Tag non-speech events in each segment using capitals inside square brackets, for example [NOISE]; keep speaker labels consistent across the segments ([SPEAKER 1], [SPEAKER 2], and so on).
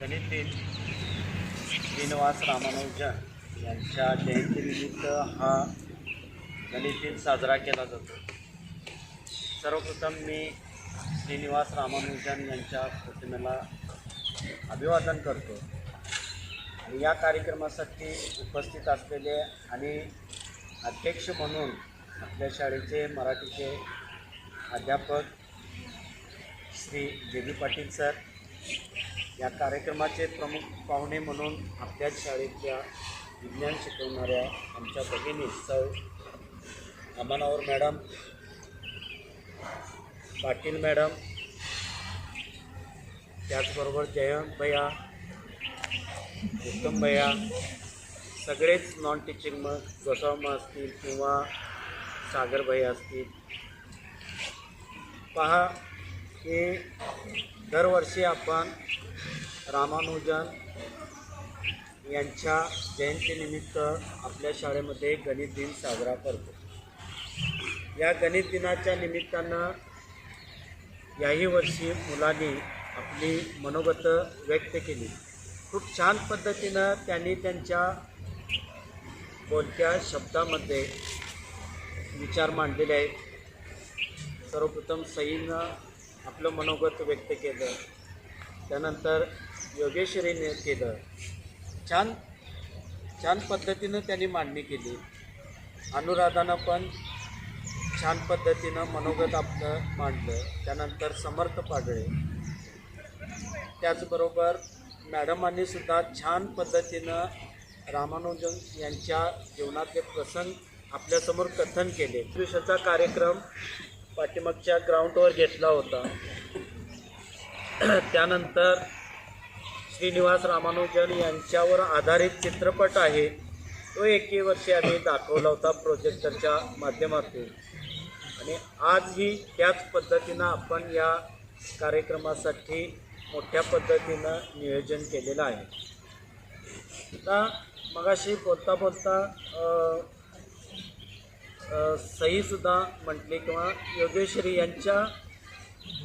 [SPEAKER 1] गणित दिन श्रीनिवास रामानुजन यांच्या जयंतीनिमित्त हा गणित दिन साजरा केला जातो. सर्वप्रथम मी श्रीनिवास रामानुजन यांच्या प्रतिमेला अभिवादन करतो. आणि या कार्यक्रमासाठी उपस्थित असलेले आणि अध्यक्ष म्हणून आपल्या शाळेचे मराठीचे अध्यापक श्री जे बी पाटील सर या कार्यक्रमाचे प्रमुख पाहुणे म्हणून आपल्या शाळेतल्या विज्ञान शिकवणाऱ्या आमच्या भगिनी सौ अमानावर मॅडम पाटील मॅडम त्याचबरोबर जयंत भैया उत्तम भैया सगळेच नॉन टीचिंग मग गोसावमा असतील किंवा सागर भैया असतील. पहा की दरवर्षी आपण रामानुजन यांच्या जयंतीनिमित्त आपल्या शाळेमध्ये गणित दिन साजरा करतो. या गणित दिनाच्या निमित्तानं याही वर्षी मुलांनी आपली मनोगतं व्यक्त केली. खूप छान पद्धतीनं त्यांनी त्यांच्या बोलक्या शब्दामध्ये विचार मांडलेले आहेत. सर्वप्रथम सईनं आपलं मनोगत व्यक्त केलं. त्यानंतर योगेश्वरीने केलं. छान छान पद्धतीनं त्यांनी मांडणी केली. अनुराधानं पण छान पद्धतीनं मनोगत आपलं मांडलं. त्यानंतर समर्थ पाडळे. त्याचबरोबर मॅडमांनी सुद्धा छान पद्धतीनं रामानुजन यांच्या जीवनातले प्रसंग आपल्यासमोर कथन केले. दिवसाचा कार्यक्रम पाठीमागच्या ग्राउंडवर घेतला होता. [CLEARS THROAT] त्यानंतर श्रीनिवास रामानुजन यांच्यावर आधारित चित्रपट आहे. तो एके वर्षी आम्ही दाखवला होता प्रोजेक्टरच्या माध्यमातून. आणि आजही त्याच पद्धतीनं आपण या कार्यक्रमासाठी मोठ्या पद्धतीनं नियोजन केलेलं आहे. आता मगाशी बोलता बोलता सईसुद्धा म्हटली किंवा योगेश्वरी यांच्या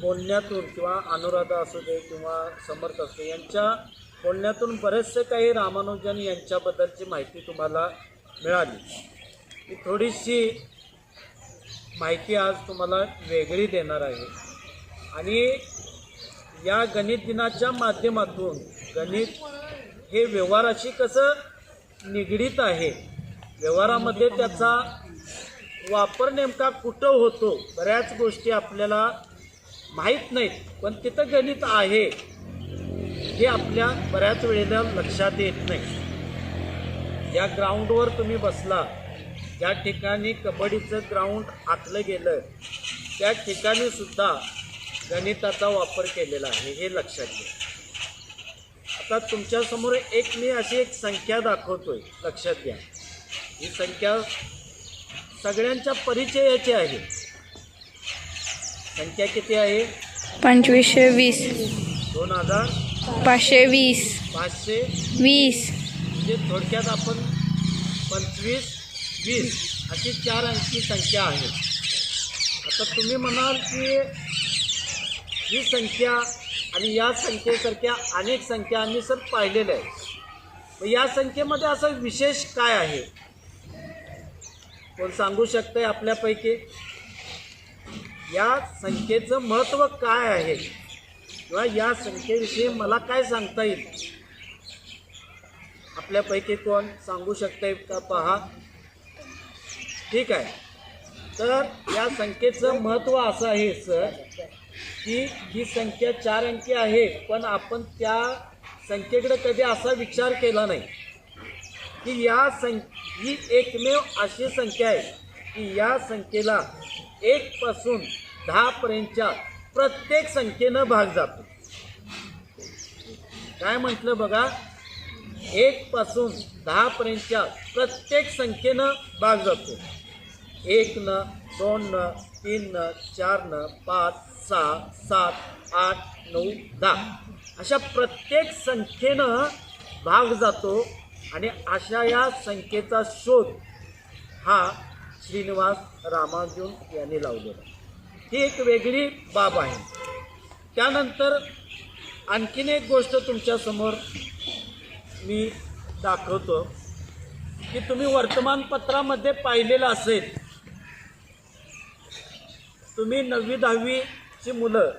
[SPEAKER 1] बोलण्यातून किंवा अनुराधा असू दे किंवा समर्थ असू दे यांच्या बोलण्यातून बरेचसे काही रामानुजन यांच्याबद्दलची माहिती तुम्हाला मिळाली. मी थोडीशी माहिती आज तुम्हाला वेगळी देणार आहे. आणि या गणित दिनाच्या माध्यमातून गणित हे व्यवहाराशी कसं निगडीत आहे व्यवहारामध्ये त्याचा वापर नेमका कुठं होतो? बऱ्याच गोष्टी आपल्याला माहीत नाहीत पण तिथं गणित आहे. हे आपल्या बऱ्याच वेळेला लक्षात येत नाही. या ग्राउंडवर तुम्ही बसला. ज्या ठिकाणी कबड्डीचं ग्राउंड आखलं गेलं त्या ठिकाणी सुद्धा गणिताचा वापर केलेला आहे हे लक्षात घ्या. आता तुमच्यासमोर एक मी अशी एक संख्या दाखवतोय लक्षात घ्या. ही संख्या सगळ्यांच्या परिचयाची आहे. संख्या किती आहे?
[SPEAKER 2] पंचवीसशे वीस.
[SPEAKER 1] दोन हजार
[SPEAKER 2] पाचशे वीस.
[SPEAKER 1] पाचशे
[SPEAKER 2] वीस.
[SPEAKER 1] म्हणजे थोडक्यात आपण पंचवीस वीस अशी चार अंकी संख्या आहे. आता तुम्ही म्हणाल की ही संख्या आणि या संख्येसारख्या अनेक संख्या आम्ही सर पाहिलेल्या आहेत. या संख्येमध्ये असं विशेष काय आहे? कोण सांगू शकतंय आपल्यापैकी? या संख्येचं महत्त्व काय आहे? किंवा या संख्येविषयी मला काय सांगता येईल? आपल्यापैकी कोण सांगू शकतंय का पहा. ठीक आहे. तर या संख्येचं महत्त्व असं आहे सर की ही संख्या चार अंकी आहे पण आपण त्या संख्येकडे कधी असा विचार केला नाही. की या सं ही एकमेव अशी संख्या आहे की या संख्येला एकपासून दहापर्यंतच्या प्रत्येक संख्येनं भाग जातो. काय म्हटलं बघा? एकपासून दहापर्यंतच्या प्रत्येक संख्येनं भाग जातो. एक न दोन न तीन न चार न पाच सहा सात आठ नऊ दहा. अशा प्रत्येक संख्येनं भाग जातो. आणि अशा या संख्येचा शोध हा श्रीनिवास रामाजून यांनी लावलेला ही एक वेगळी बाब आहे. त्यानंतर आणखीन एक गोष्ट तुमच्यासमोर मी दाखवतो की तुम्ही वर्तमानपत्रामध्ये पाहिलेलं असेल तुम्ही नववी दहावीची मुलं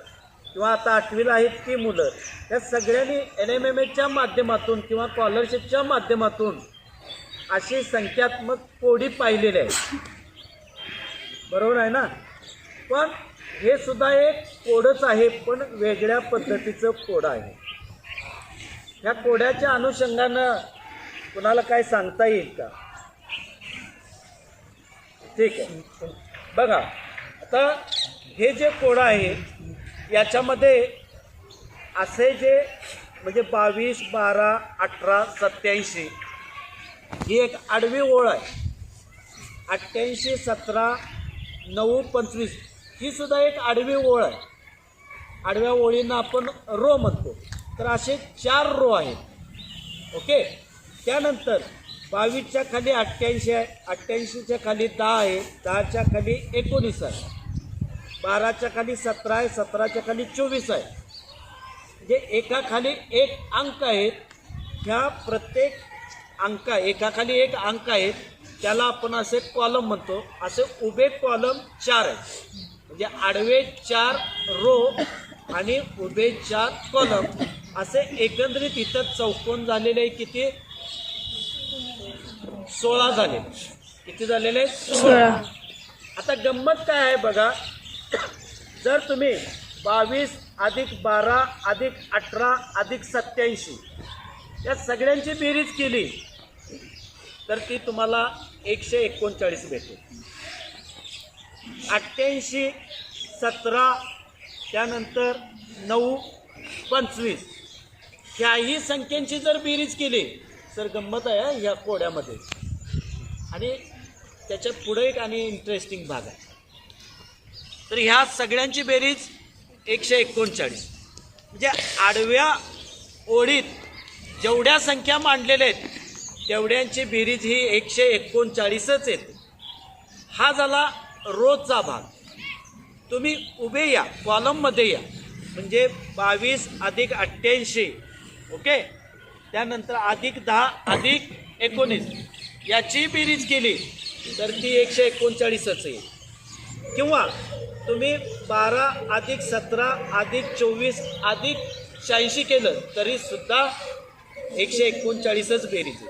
[SPEAKER 1] किंवा आता आठवीला आहेत ती मुलं या सगळ्यांनी एन एम एम एच्या माध्यमातून किंवा स्कॉलरशिपच्या माध्यमातून अशी संख्यात्मक कोडी पाहिलेली आहे. बरोबर आहे ना? पण हे सुद्धा एक कोडच आहे पण वेगळ्या पद्धतीचं कोड आहे. ह्या कोड्याच्या अनुषंगानं कुणाला काय सांगता येईल का? ठीक आहे. बघा आता हे जे कोड आहे याच्यामध्ये असे जे म्हणजे बावीस बारा अठरा सत्याऐंशी ही एक आडवी ओळ आहे. अठ्ठ्याऐंशी सतरा नऊ पंचवीस ही सुद्धा एक आडवी ओळ आहे. आडव्या ओळींना आपण रो म्हणतो. तर असे चार रो आहेत. ओके? त्यानंतर बावीसच्या खाली अठ्ठ्याऐंशी आहे. अठ्ठ्याऐंशीच्या खाली दहा आहे. दहाच्या खाली एकोणीस आहे. बाराच्या खाली सतरा आहे सतराच्या खाली चोवीस आहे. म्हणजे एका खाली एक अंक आहेत. ह्या प्रत्येक अंक एकाखाली एक अंक आहेत. त्याला आपण असे कॉलम म्हणतो. असे उभे कॉलम चार आहेत. म्हणजे आडवे चार रो आणि उभे चार कॉलम असे एकंदरीत इथं चौकोन झालेले आहे किती? सोळा झाले किती झालेले?
[SPEAKER 2] सोळा.
[SPEAKER 1] आता गंमत काय आहे बघा. जर तुम्ही बावीस अधिक बारा अधिक अठरा अधिक सत्याऐंशी या सगळ्यांची बेरीज केली तर ती तुम्हाला एकशे एकोणचाळीस भेटेल. अठ्ठ्याऐंशी सतरा त्यानंतर नऊ पंचवीस ह्याही संख्यांची जर बेरीज केली तर गंमत आहे ह्या कोड्यामध्ये. आणि त्याच्या पुढे एक आणि इंटरेस्टिंग भाग आहे. तर ह्या सगळ्यांची बेरीज एकशे एकोणचाळीस. म्हणजे आडव्या ओळीत जेवढ्या संख्या मांडलेल्या आहेत तेवढ्यांची बेरीज ही एकशे एकोणचाळीसच येते हा झाला रोजचा भाग. तुम्ही उभे या कॉलममध्ये या. म्हणजे बावीस अधिक अठ्ठ्याऐंशी ओके? त्यानंतर अधिक दहा अधिक एकोणीस. याची बेरीज केली तर ती एकशे एकोणचाळीसच येईल किंवा तुम्ही बारा अधिक सतरा अधिक चोवीस अधिक शहाऐंशी केलं तरीसुद्धा एकशे एकोणचाळीसच बेरीज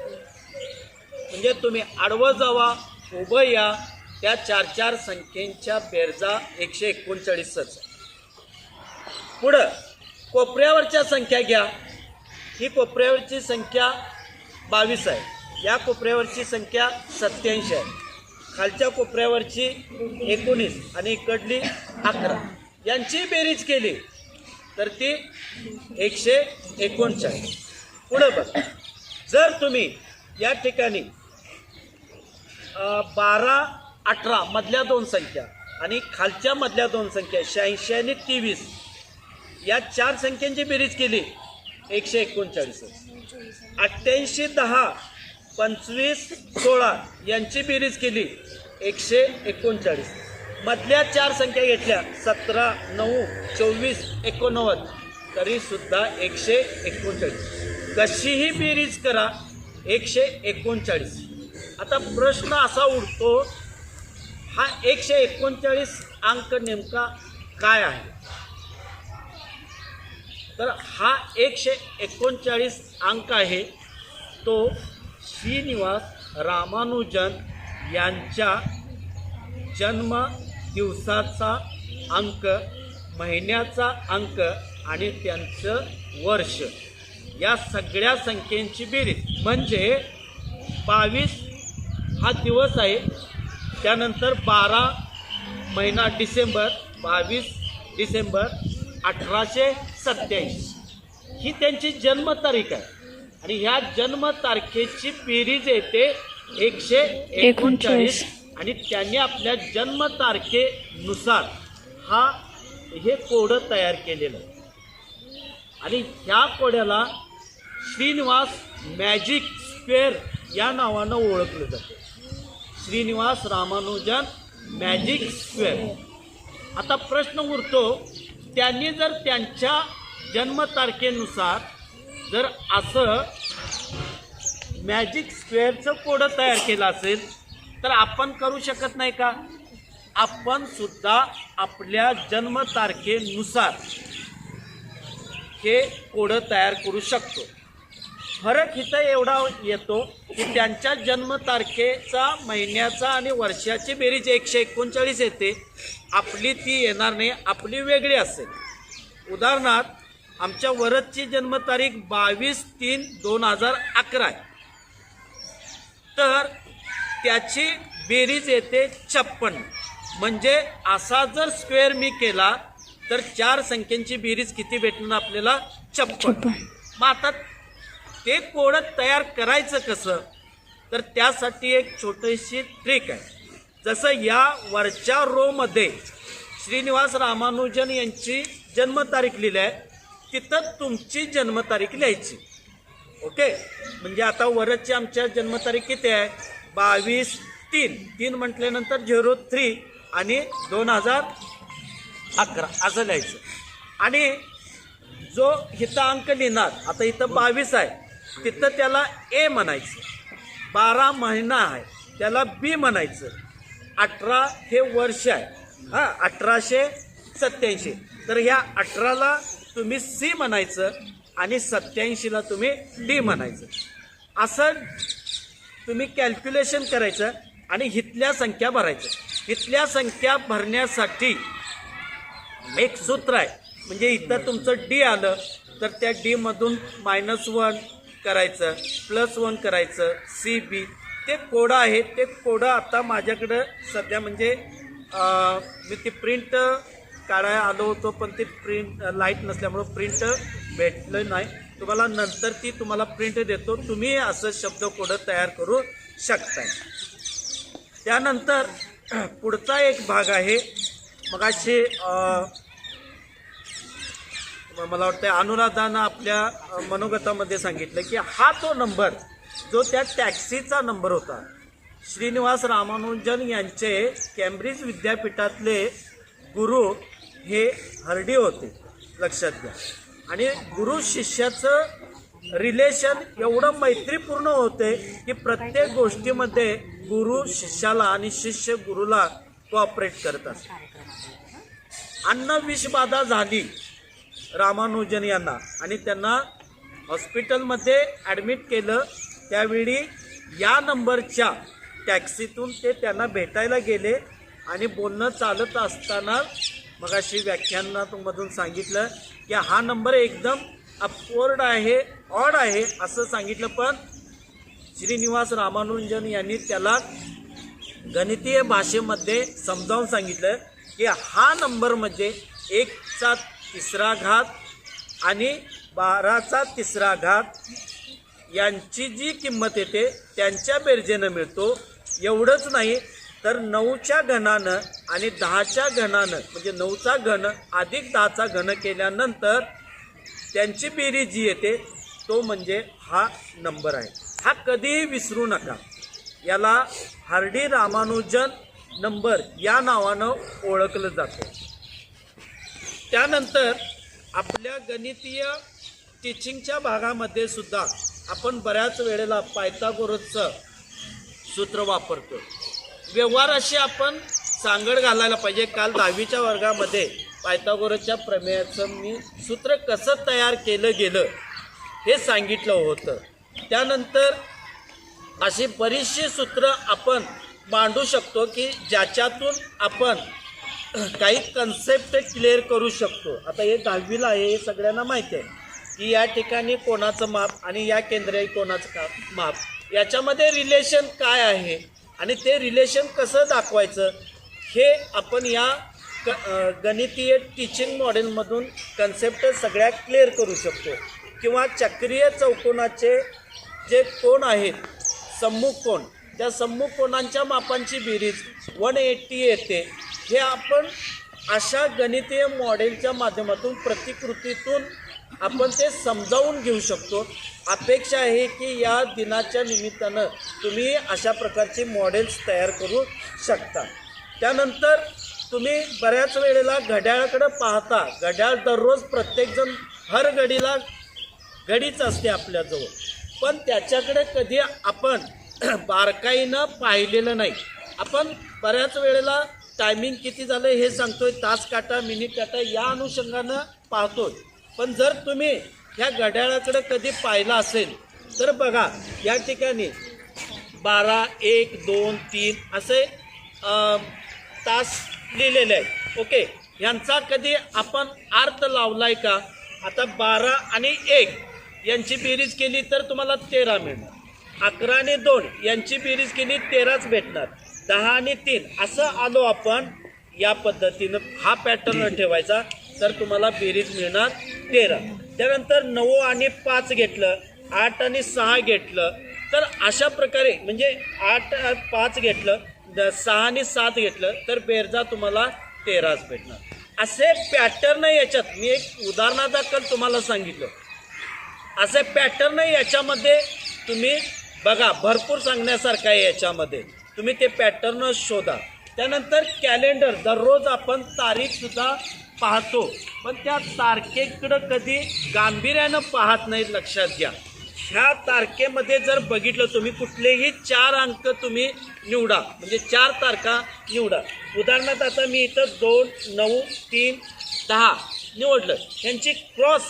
[SPEAKER 1] म्हणजे तुम्ही आडवं जावा उभं या त्या चार चार संख्येच्या बेरजा एकशे एकोणचाळीसच. पुढं कोपऱ्यावरच्या संख्या घ्या. ही कोपऱ्यावरची संख्या बावीस आहे. या कोपऱ्यावरची संख्या सत्याऐंशी आहे. खालच्या कोपऱ्यावरची एकोणीस आणि इकडली अकरा. यांची बेरीज केली. तर ती एकशे एकोणचाळीस. पुढं बघ. जर तुम्ही या ठिकाणी बारा अठरा मधल्या दोन संख्या आणि खालच्या मधल्या दोन संख्या शहाऐंशी आणि तेवीस या चार संख्यांची बेरीज केली. एकशे एकोणचाळीस अठ्ठ्याऐंशी दहा पंचवीस सोळा यांची बेरीज केली. एकशे एकोणचाळीस. मधल्या चार संख्या घेतल्या. सतरा नऊ चोवीस एकोणनव्वद. तरीसुद्धा एकशे एकोणचाळीस. कशीही बेरीज करा एकशे एकोणचाळीस. आता प्रश्न असा उडतो हा एकशे एकोणचाळीस अंक नेमका काय आहे? तर हा एकशे एकोणचाळीस अंक आहे तो श्रीनिवास रामानुजन यांच्या जन्म दिवसाचा अंक महिन्याचा अंक आणि त्यांचं वर्ष. या सगळ्या संख्येची बेरीज. म्हणजे बावीस हा दिवस आहे. त्यानंतर बारा महिना डिसेंबर बावीस डिसेंबर अठराशे सत्याऐंशी ही त्यांची जन्मतारीख आहे. आणि ह्या जन्मतारखेची बेरीज येते एकशे एकोणचाळीस. आणि त्यांनी आपल्या जन्मतारखेनुसार हा हे कोडं तयार केलेलं आहे. आणि ह्या कोड्याला श्रीनिवास मॅजिक स्क्वेअर या नावानं ओळखलं जातं. Srinivasa Ramanujan magic square. आता प्रश्न उरतो त्यांनी जर त्यांच्या जन्मतारखेनुसार जर असं मॅजिक स्क्वेअरचं कोडं तयार केलं असेल तर आपण करू शकत नाही का? आपण सुद्धा आपल्या जन्मतारखेनुसार हे कोडं तयार करू शकतो. फरक इथं एवढा येतो की त्यांच्या जन्मतारखेचा महिन्याचा आणि वर्षाची बेरीज एकशे एकोणचाळीस येते. आपली ती येणार नाही आपली वेगळी असेल. उदाहरणार्थ आमच्या वरदची जन्मतारीख बावीस तीन दोन हजार अकरा आहे. तर त्याची बेरीज येते छप्पन्न म्हणजे असा जर स्क्वेअर मी केला तर चार संख्यांची बेरीज किती भेटणार आपल्याला? छप्पन्न. मग आता ते कोड तयार करायचं कसं? तर त्यासाठी एक छोटीशी ट्रिक आहे. जसं या वरच्या रोमध्ये श्रीनिवास रामानुजन यांची जन्मतारीख लिहिली आहे तिथं तुमची जन्मतारीख लिहायची. ओके म्हणजे आता वरची आमच्या जन्मतारीख किती आहे? बावीस तीन. तीन म्हटल्यानंतर झिरो थ्री आणि दोन हजार अकरा. असं लिहायचं. आणि जो इथं अंक लिहिणार आता इथं बावीस आहे तिथं त्याला ए म्हणायचं. बारा महिना आहे त्याला बी म्हणायचं. अठरा हे वर्ष आहे. हां अठराशे सत्याऐंशी तर ह्या अठराला तुम्ही सी म्हणायचं आणि सत्याऐंशीला तुम्ही डी म्हणायचं. असं तुम्ही कॅल्क्युलेशन करायचं आणि हितल्या संख्या भरायचं. हितल्या संख्या भरण्यासाठी एक सूत्र आहे. म्हणजे इथं तुमचं डी आलं तर त्या डीमधून मायनस वन करायचं प्लस वन करायचं सी बी ते कोडं आहे ते कोडं आता माझ्याकडं सध्या म्हणजे मी ती प्रिंट काढायला आलो होतो पण ते प्रिंट लाइट नसल्यामुळं प्रिंट भेटलं नाही. तुम्हाला नंतर ती तुम्हाला प्रिंट देतो. तुम्ही असं शब्दकोडं तयार करू शकताय. त्यानंतर [CLEARS THROAT] पुढचा एक भाग आहे. मगाशी मला वाटतं अनुराधानं आपल्या मनोगतामध्ये सांगितलं की हा तो नंबर जो त्या टॅक्सीचा नंबर होता. श्रीनिवास रामानुजन यांचे कॅम्ब्रिज विद्यापीठातले गुरु हे हरडी होते लक्षात घ्या. आणि गुरु शिष्याचं रिलेशन एवढं मैत्रीपूर्ण होते की प्रत्येक गोष्टीमध्ये गुरु शिष्याला आणि शिष्य गुरुला कॉपरेट करत असतो अन्न विषबाधा झाली रामानुजन यांना. आणि त्यांना हॉस्पिटलमध्ये ॲडमिट केलं. त्यावेळी या नंबरच्या टॅक्सीतून ते त्यांना भेटायला गेले आणि बोलणं चालत असताना मगाशी व्याख्यानातून सांगितलं की हा नंबर एकदम अपवर्ड आहे ऑड आहे असं सांगितलं पण श्रीनिवास रामानुजन यांनी त्याला गणितीय भाषेमध्ये समजावून सांगितलं की हा नंबर म्हणजे एकचा तिसरा घात आणि बाराचा तिसरा घात. यांची जी किंमत येते त्यांच्या बेरजेनं मिळतो. एवढंच नाही तर नऊच्या घनानं आणि दहाच्या घनानं म्हणजे नऊचा घन अधिक दहाचा घन केल्यानंतर त्यांची बेरीज जी येते तो म्हणजे हा नंबर आहे. हा कधीही विसरू नका. याला हार्डी रामानुजन नंबर या नावानं ओळखलं जातं. त्यानंतर आपल्या गणितीय टीचिंगच्या भागामध्ये सुद्धा आपण बऱ्याच वेळेला पायथागोरसचं सूत्र वापरतो व्यवहाराशी आपण सांगड घालायला पाहिजे. काल दहावीच्या वर्गामध्ये पायथागोरसच्या प्रमेयाचं मी सूत्र कसं तयार केलं गेलं हे सांगितलं होतं. त्यानंतर अशी बरीचशी सूत्र आपण मांडू शकतो की ज्याच्यातून आपण काही कन्सेप्ट क्लिअर करू शकतो. आता हे दहावीला आहे हे सगळ्यांना माहिती आहे की या ठिकाणी कोणाचं माप आणि या केंद्रीय कोणाचं का माप. याच्यामध्ये रिलेशन काय आहे? आणि ते रिलेशन कसं दाखवायचं हे आपण या क गणितीय टीचिंग मॉडेलमधून कन्सेप्ट सगळ्या क्लिअर करू शकतो. किंवा चक्रीय चौकोनाचे जे कोण आहेत सम्मुख कोण त्या सम्मुख कोणांच्या मापांची बेरीज वन एट्टी येते. हे आपण अशा गणितीय मॉडेलच्या माध्यमातून प्रतिकृतीतून आपण ते समजावून घेऊ शकतो. अपेक्षा आहे की या दिनाच्या निमित्तानं तुम्ही अशा प्रकारचे मॉडेल्स तयार करू शकता. त्यानंतर तुम्ही बऱ्याच वेळेला घड्याळाकडं पाहता. घड्याळ दररोज प्रत्येकजण हर घडीला घडीच असते आपल्याजवळ. पण त्याच्याकडे कधी आपण [CLEARS THROAT] बारकाईनं पाहिलेलं नाही. आपण बऱ्याच वेळेला टायमिंग किती झालं हे सांगतोय. तास काटा मिनिट काटा या अनुषंगानं पाहतोय. पण जर तुम्ही ह्या घड्याळाकडे कधी पाहिलं असेल तर बघा या ठिकाणी बारा एक दोन तीन असे तास लिहिलेले आहेत. ओके? यांचा कधी आपण अर्थ आहे का? आता बारा आणि एक यांची बेरीज केली तर तुम्हाला तेरा मिळणार. अकरा आणि दोन यांची बेरीज केली तेराच भेटणार. दहा आणि तीन असं आलो आपण या पद्धतीनं हा पॅटर्न ठेवायचा. तर तुम्हाला बेरीज मिळणार तेरा. त्यानंतर नऊ आणि पाच घेतलं आठ आणि सहा घेतलं तर अशा प्रकारे म्हणजे आठ पाच घेतलं द- सहा आणि सात घेतलं तर बेरजा तुम्हाला तेराच भेटणार. असे पॅटर्न याच्यात. मी एक उदाहरणादाखल तुम्हाला सांगितलं. असे पॅटर्न याच्यामध्ये तुम्ही बघा भरपूर सांगण्यासारखं आहे याच्यामध्ये. तुम्ही ते पॅटर्न शोधा. त्यानंतर कॅलेंडर दररोज आपण तारीखसुद्धा पाहतो. पण त्या तारखेकडं कधी गांभीर्यानं पाहत नाही लक्षात घ्या. ह्या तारखेमध्ये जर बघितलं तुम्ही कुठलेही चार अंक तुम्ही निवडा. म्हणजे चार तारखा निवडा. उदाहरणार्थ आता मी इथं दोन नऊ तीन दहा निवडलं. यांची क्रॉस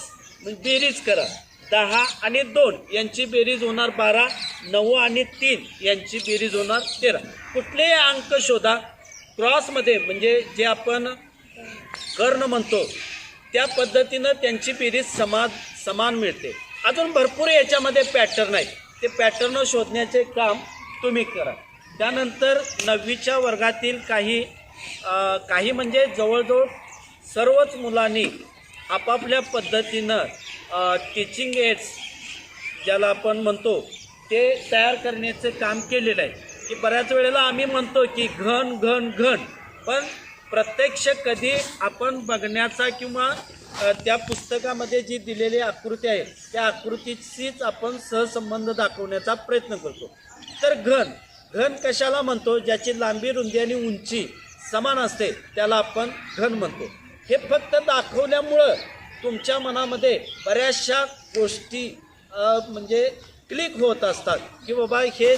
[SPEAKER 1] म्हणजे बेरीज करा. दहा आणि दोन यांची बेरीज होणार बारा नऊ आणि तीन यांची बेरीज होणार तेरा. कुठलेही अंक शोधा. क्रॉसमध्ये म्हणजे जे आपण कर्ण म्हणतो त्या पद्धतीनं त्यांची बेरीज समान समान मिळते. अजून भरपूर याच्यामध्ये पॅटर्न आहेत. ते पॅटर्न शोधण्याचे काम तुम्ही करा. त्यानंतर नववीच्या वर्गातील काही आ, काही म्हणजे जवळजवळ सर्वच मुलांनी आपापल्या पद्धतीनं टीचिंग एड्स ज्याला आपण म्हणतो ते तयार करण्याचं काम केलेलं आहे. की बऱ्याच वेळेला आम्ही म्हणतो की घन घन घन. पण प्रत्यक्ष कधी आपण बघण्याचा किंवा त्या पुस्तकामध्ये जी दिलेली आकृती आहे त्या आकृतीशीच आपण सहसंबंध दाखवण्याचा प्रयत्न करतो. तर घन घन कशाला म्हणतो? ज्याची लांबी रुंदी आणि उंची समान असते त्याला आपण घन म्हणतो. हे फक्त दाखवल्यामुळं तुमच्या मनामध्ये बऱ्याचशा गोष्टी म्हणजे क्लिक होत असतात की बाबा हे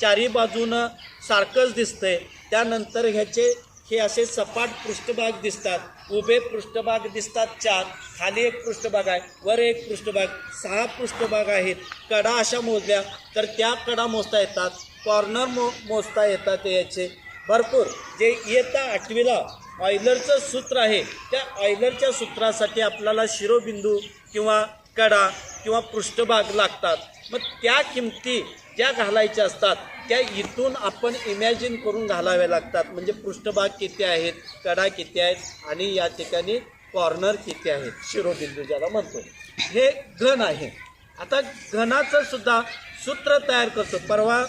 [SPEAKER 1] चारी बाजूनं सारखंच दिसतंय. त्यानंतर ह्याचे हे असे सपाट पृष्ठभाग दिसतात. उभे पृष्ठभाग दिसतात चार खाली एक पृष्ठभाग आहे वर एक पृष्ठभाग सहा पृष्ठभाग आहेत. कडा अशा मोजल्या तर त्या कडा मोजता येतात कॉर्नर मो मोजता येतात याचे. भरपूर. जे इयत्ता आठवीला ऑयलरचं सूत्र आहे त्या ऑयलरच्या सूत्रासाठी आपल्याला शिरोबिंदू किंवा कडा किंवा पृष्ठभाग लागतात. मग त्या किमती ज्या घालायच्या असतात त्या इथून आपण इमॅजिन करून घालाव्या लागतात. म्हणजे पृष्ठभाग किती आहेत कडा किती आहेत आणि या ठिकाणी कॉर्नर किती आहेत शिरोबिंदू ज्याला म्हणतो. हे घन आहे. आता घनाचं सुद्धा सूत्र तयार करतो. परवा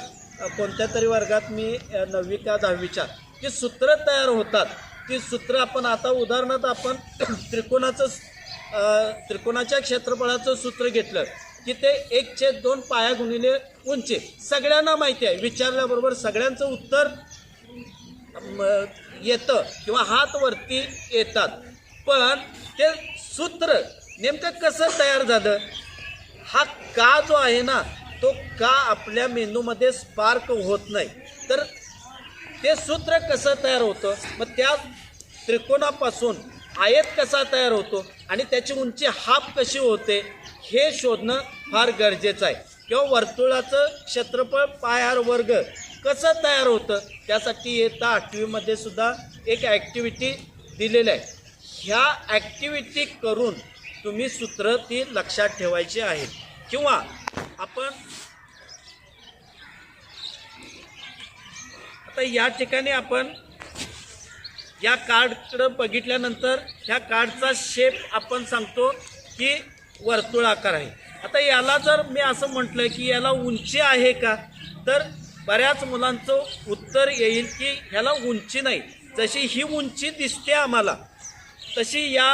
[SPEAKER 1] कोणत्या तरी वर्गात मी नववी का दहावीच्या की सूत्र तयार होतात ती सूत्र आपण आता उदाहरणार्थ आपण [CLEARS THROAT] त्रिकोणाचं त्रिकोणाच्या क्षेत्रफळाचं सूत्र घेतलं. की ते एक छेद दोन पाया गुणिले उंची. सगळ्यांना माहिती आहे. विचारल्याबरोबर सगळ्यांचं उत्तर येतं किंवा हात वरती येतात. पण ते सूत्र नेमकं कसं तयार झालं? हा का जो आहे ना तो का आपल्या मेंदूमध्ये स्पार्क होत नाही? तर ते सूत्र कसं तयार होतं? मग त्या त्रिकोणापासून आयत कसा तयार होतो? आणि त्याची उंची हाफ कशी होते? हे शोधणं फार गरजेचं आहे. किंवा वर्तुळाचं क्षेत्रफळ पायार वर्ग कसं तयार होतं त्यासाठी येता आठवीमध्ये सुद्धा एक ॲक्टिव्हिटी दिलेली आहे. ह्या ॲक्टिव्हिटी करून तुम्ही सूत्र ती लक्षात ठेवायची आहेत किंवा आपण आता या ठिकाणी आपण या कार्डकडं बघितल्यानंतर ह्या कार्डचा शेप आपण सांगतो की वर्तुळाकार आहे. आता याला जर मी असं म्हटलं की याला उंची आहे का तर बऱ्याच मुलांचं उत्तर येईल की ह्याला उंची नाही. जशी ही उंची दिसते आम्हाला तशी या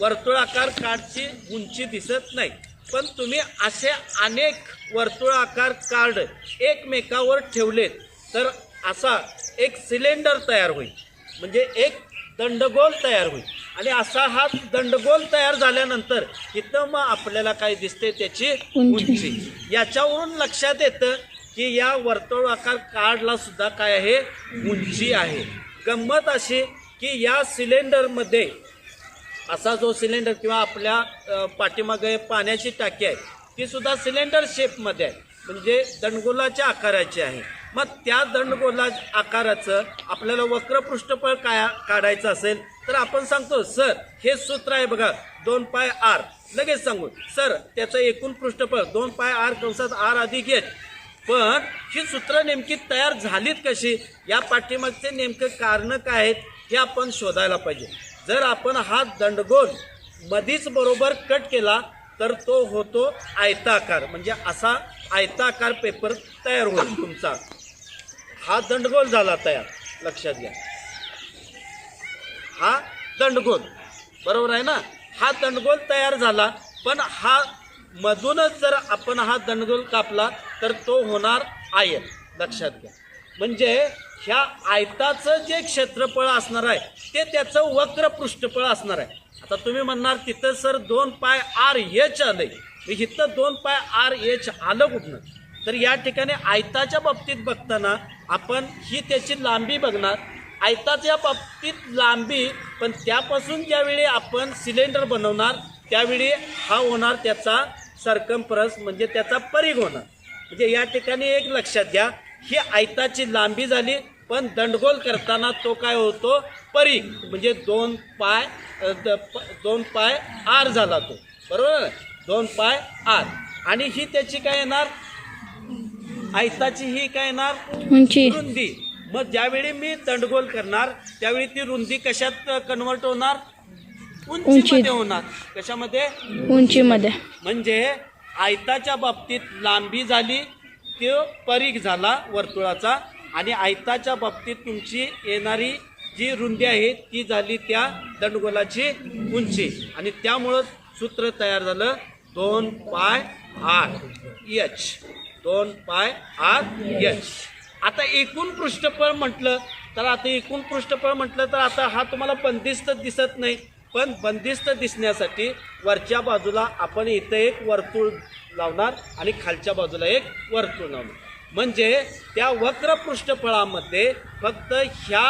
[SPEAKER 1] वर्तुळाकार कार्डची उंची दिसत नाही. पण तुम्ही असे अनेक वर्तुळाकार कार्ड एकमेकावर ठेवलेत तर असा एक सिलेंडर तयार होईल. म्हणजे एक दंडगोल तयार होईल. आणि असा हा दंडगोल तयार झाल्यानंतर इथं मग आपल्याला काय दिसते त्याची
[SPEAKER 2] उंची.
[SPEAKER 1] याच्यावरून लक्षात येतं की या वर्तुळाकार कार्डला सुद्धा काय आहे? उंची आहे. गंमत अशी की या सिलेंडरमध्ये असा जो सिलेंडर किंवा आपल्या पाठीमागे पाण्याची टाकी आहे ती सुद्धा सिलेंडर शेपमध्ये आहे. म्हणजे दंडगोलाच्या आकाराची आहे. मग त्या दंडगोला आकाराचं आपल्याला वक्रपृष्ठफळ काय काढायचं असेल तर आपण सांगतो सर हे सूत्र आहे बघा दोन पाय आर. लगेच सांगू सर त्याचं एकूण पृष्ठफळ दोन पाय आर कंसात आर अधिक येत. पण ही सूत्र नेमकी तयार झालीत कशी? या पाठीमागचे नेमकं कारणं काय आहेत हे आपण शोधायला पाहिजे. जर आपण हा दंडगोल मधीच बरोबर कट केला तर तो होतो आयताकार म्हणजे असा आयताकार पेपर तयार होईल तुमचा. हा दंडगोल झाला तयार. लक्षात घ्या. हा दंडगोल. बरोबर आहे ना? हा दंडगोल तयार झाला पण हा मधूनच जर आपण हा दंडगोल कापला तर तो होणार आयत लक्षात घ्या. म्हणजे ह्या आयताचं जे क्षेत्रफळ असणार आहे ते त्याचं वक्र पृष्ठफळ असणार आहे. आता तुम्ही म्हणणार तिथं सर दोन पाय आर एच आलं मी इथं दोन पाय आर एच आलं कुठनं? तर या ठिकाणी आयताच्या बाबतीत बघताना आपण ही त्याची लांबी बघणार. आयताच्या बाबतीत लांबी पण त्यापासून ज्यावेळी आपण सिलेंडर बनवणार त्यावेळी हा होणार त्याचा सरकमपरस म्हणजे त्याचा परीघ होणार. म्हणजे या ठिकाणी एक लक्षात घ्या ही आयताची लांबी झाली पण दंडगोल करताना तो काय होतो? परी म्हणजे दोन पाय द- प- दोन पाय आर झाला तो. बरोबर? दोन पाय आर. आणि ही त्याची काय येणार? आयताची ही काय येणार
[SPEAKER 2] उंची.
[SPEAKER 1] रुंदी. मग ज्यावेळी मी दंडगोल करणार त्यावेळी ती रुंदी कशात कन्वर्ट होणार? उंचीमध्ये. होणार. कशामध्ये?
[SPEAKER 2] उंचीमध्ये.
[SPEAKER 1] म्हणजे आयताच्या बाबतीत लांबी झाली तो परीघ झाला वर्तुळाचा आणि आयताच्या बाबतीत तुमची येणारी जी रुंदी आहे ती झाली त्या दंडगोलाची उंची. आणि त्यामुळं सूत्र तयार झालं दोन पाय आर एच दोन पाय आर यश. आता एकूण पृष्ठफळ म्हटलं तर आता एकूण पृष्ठफळ म्हटलं तर आता हा तुम्हाला बंदिस्त दिसत नाही. पण बंदिस्त दिसण्यासाठी वरच्या बाजूला आपण इथं एक वर्तुळ लावणार आणि खालच्या बाजूला एक वर्तुळ लावणार. म्हणजे त्या वक्र पृष्ठफळामध्ये फक्त ह्या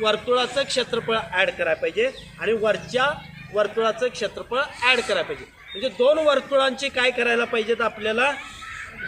[SPEAKER 1] वर्तुळाचं क्षेत्रफळ ॲड करायला पाहिजे आणि वरच्या वर्तुळाचं क्षेत्रफळ ॲड करायला पाहिजे. म्हणजे दोन वर्तुळांची काय करायला पाहिजेत आपल्याला?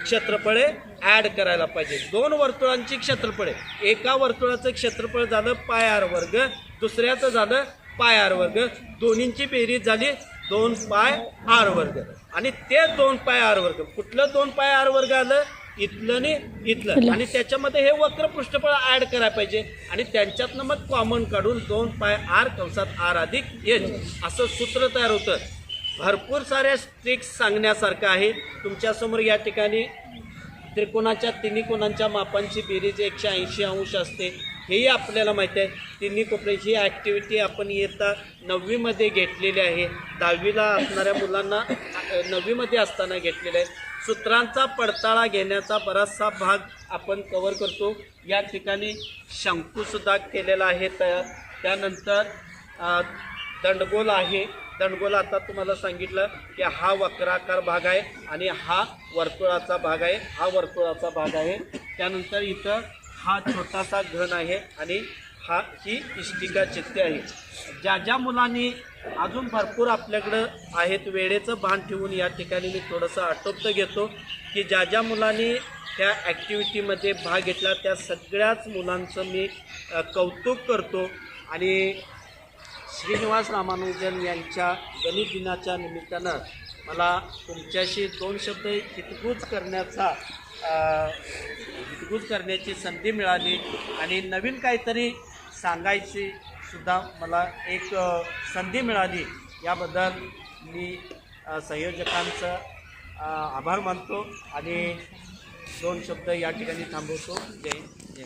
[SPEAKER 1] क्षेत्रफळे ॲड करायला पाहिजे. दोन वर्तुळांची क्षेत्रफळे. एका वर्तुळाचं क्षेत्रफळ झालं पाय आर वर्ग दुसऱ्याचं झालं पाय आर वर्ग. दोन्हींची बेरीज झाली दोन पाय आर वर्ग. आणि ते दोन पाय आर वर्ग. कुठलं दोन पाय आर वर्ग आलं? इथलं आणि इथलं. आणि त्याच्यामध्ये हे वक्र पृष्ठफळ ॲड करायला पाहिजे. आणि त्यांच्यातनं मग कॉमन काढून दोन पाय आर कंसात आर अधिक एच. असं सूत्र तयार होतं. भरपूर साऱ्या ट्रिक्स सांगण्यासारखं आहे. तुमच्यासमोर या ठिकाणी त्रिकोणाच्या तिन्ही कोणांच्या मापांची बेरीज एकशे ऐंशी अंश असते. हेही आपल्याला माहिती आहे. तिन्ही कोपऱ्याची ॲक्टिव्हिटी आपण येता नववीमध्ये घेतलेली आहे. दहावीला असणाऱ्या मुलांना नववीमध्ये असताना घेतलेलं आहे. सूत्रांचा पडताळा घेण्याचा बराचसा भाग आपण कवर करतो. या ठिकाणी शंकूसुद्धा केलेला आहे तयार. त्यानंतर दंडगोल आहे. दंडगोल आता तुम्हाला सांगितलं की हा वक्राकार भाग आहे आणि हा वर्तुळाचा भाग आहे. हा वर्तुळाचा भाग आहे. त्यानंतर इथं हा छोटासा घन आहे आणि हा ही इष्टिका चित्ते आहे. ज्या ज्या मुलांनी अजून भरपूर आपल्याकडं आहेत वेळेचं भान ठेवून या ठिकाणी मी थोडंसं आटोपतं घेतो की ज्या ज्या मुलांनी त्या ॲक्टिव्हिटीमध्ये भाग घेतला त्या सगळ्याच मुलांचं मी कौतुक करतो आणि श्रीनिवास रामानुजन यांच्या गणित दिनाच्या निमित्तानं मला तुमच्याशी दोन शब्द हितगुज करण्याचा हितगुज करण्याची संधी मिळाली आणि नवीन काहीतरी सांगायची सुद्धा मला एक संधी मिळाली. याबद्दल मी संयोजकांचं आभार मानतो आणि दोन शब्द या ठिकाणी थांबवतो. जय जय